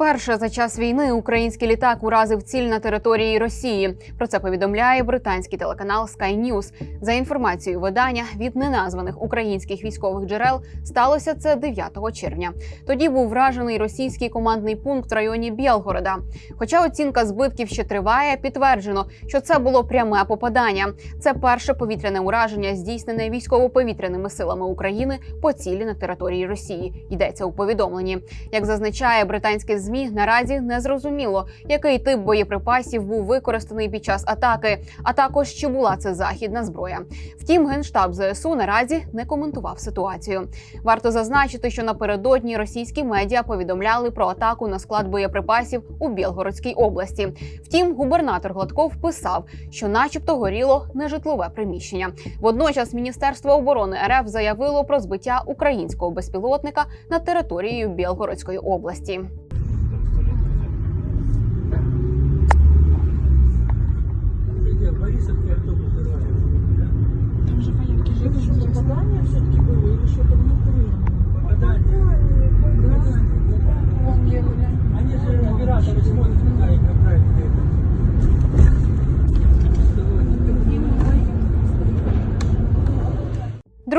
Вперше за час війни український літак уразив ціль на території Росії. Про це повідомляє британський телеканал Sky News. За інформацією видання від неназваних українських військових джерел сталося це 9 червня. Тоді був вражений російський командний пункт в районі Білгорода. Хоча оцінка збитків ще триває, підтверджено, що це було пряме попадання. Це перше повітряне ураження, здійснене військово-повітряними силами України по цілі на території Росії. Йдеться у повідомленні. Як зазначає британське ЗМІ, наразі не зрозуміло, який тип боєприпасів був використаний під час атаки, а також чи була це західна зброя. Втім, генштаб ЗСУ наразі не коментував ситуацію. Варто зазначити, що напередодні російські медіа повідомляли про атаку на склад боєприпасів у Білгородській області. Втім, губернатор Гладков писав, що, начебто, горіло нежитлове приміщення. Водночас Міністерство оборони РФ заявило про збиття українського безпілотника над територією Білгородської області.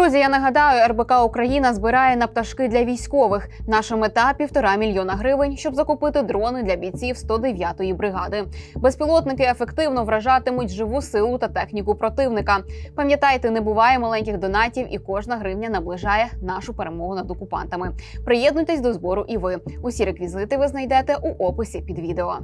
Друзі, я нагадаю, РБК Україна збирає на пташки для військових. Наша мета півтора мільйона гривень, щоб закупити дрони для бійців 109-ї бригади. Безпілотники ефективно вражатимуть живу силу та техніку противника. Пам'ятайте, не буває маленьких донатів, і кожна гривня наближає нашу перемогу над окупантами. Приєднуйтесь до збору і ви. Усі реквізити ви знайдете у описі під відео.